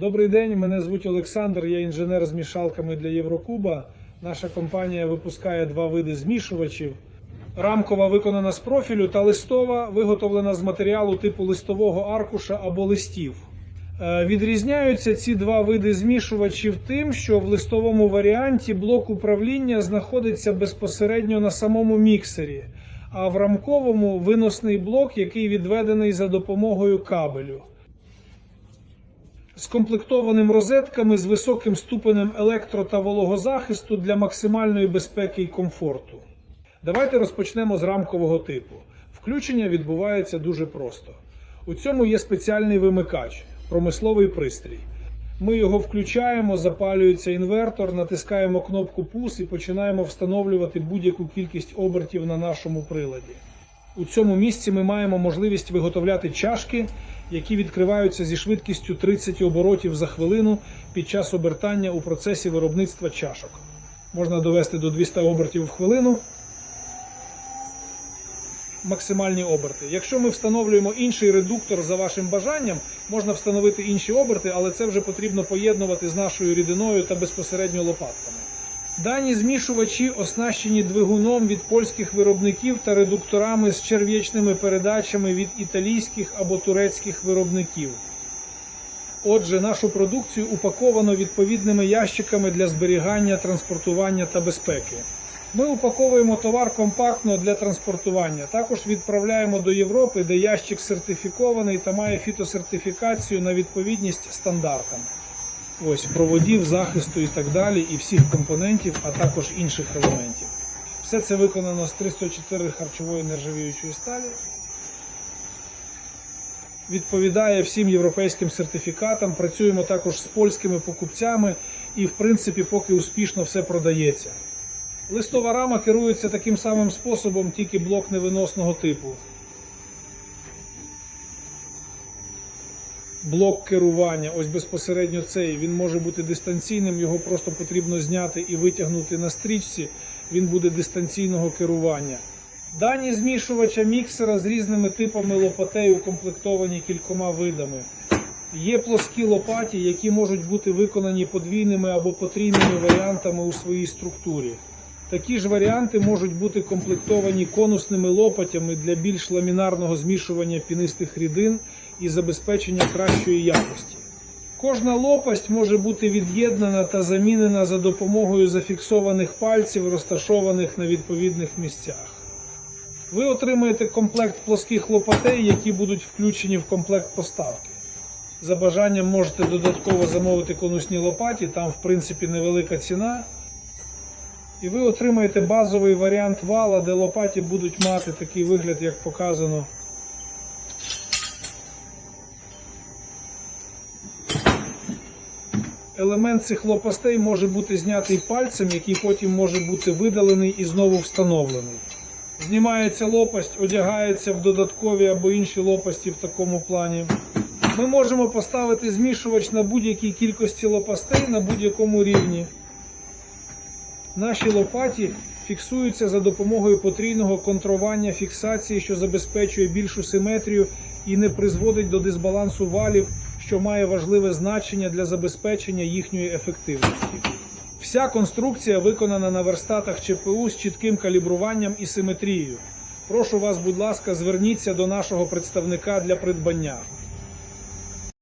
Добрий день, мене звуть Олександр, я інженер з мішалками для Єврокуба. Наша компанія випускає два види змішувачів. Рамкова виконана з профілю та листова виготовлена з матеріалу типу листового аркуша або листів. Е, Відрізняються ці два види змішувачів тим, що в листовому варіанті блок управління знаходиться безпосередньо на самому міксері, а в рамковому виносний блок, який відведений за допомогою кабелю скомплектованим розетками з високим ступенем електро та вологозахисту для максимальної безпеки і комфорту. Давайте розпочнемо з рамкового типу. Включення відбувається дуже просто. У цьому є спеціальний вимикач, промисловий пристрій. Ми його включаємо, запалюється інвертор, натискаємо кнопку пус і починаємо встановлювати будь-яку кількість обертів на нашому приладі. У цьому місці ми маємо можливість виготовляти чашки, які відкриваються зі швидкістю 30 оборотів за хвилину під час обертання у процесі виробництва чашок. Можна довести до 200 обертів в хвилину. Максимальні оберти. Якщо ми встановлюємо інший редуктор за вашим бажанням, можна встановити інші оберти, але це вже потрібно поєднувати з нашою рідиною та безпосередньо лопатками. Дані змішувачі оснащені двигуном від польських виробників та редукторами з черв'ячними передачами від італійських або турецьких виробників. Отже, нашу продукцію упаковано відповідними ящиками для зберігання, транспортування та безпеки. Ми упаковуємо товар компактно для транспортування. Також відправляємо до Європи, де ящик сертифікований та має фітосертифікацію на відповідність стандартам. Ось проводів, захисту і так далі, і всіх компонентів, а також інших елементів. Все це виконано з 304 харчової нержавіючої сталі. Відповідає всім європейським сертифікатам. Працюємо також з польськими покупцями і, в принципі, поки успішно все продається. Листова рама керується таким самим способом, тільки блок невиносного типу. Блок керування, ось безпосередньо цей, він може бути дистанційним, його просто потрібно зняти і витягнути на стрічці, він буде дистанційного керування. Дані змішувача міксера з різними типами лопатей укомплектовані кількома видами. Є плоскі лопаті, які можуть бути виконані подвійними або потрійними варіантами у своїй структурі. Такі ж варіанти можуть бути комплектовані конусними лопатями для більш ламінарного змішування пінистих рідин і забезпечення кращої якості. Кожна лопасть може бути від'єднана та замінена за допомогою зафіксованих пальців, розташованих на відповідних місцях. Ви отримаєте комплект плоских лопатей, які будуть включені в комплект поставки. За бажанням можете додатково замовити конусні лопаті, там в принципі невелика ціна. І ви отримаєте базовий варіант вала, де лопаті будуть мати такий вигляд, як показано. Елемент цих лопастей може бути знятий пальцем, який потім може бути видалений і знову встановлений. Знімається лопасть, одягається в додаткові або інші лопасті в такому плані. Ми можемо поставити змішувач на будь-якій кількості лопастей на будь-якому рівні. Наші лопаті фіксуються за допомогою потрійного контрування фіксації, що забезпечує більшу симетрію і не призводить до дисбалансу валів, що має важливе значення для забезпечення їхньої ефективності. Вся конструкція виконана на верстатах ЧПУ з чітким калібруванням і симетрією. Прошу вас, будь ласка, зверніться до нашого представника для придбання.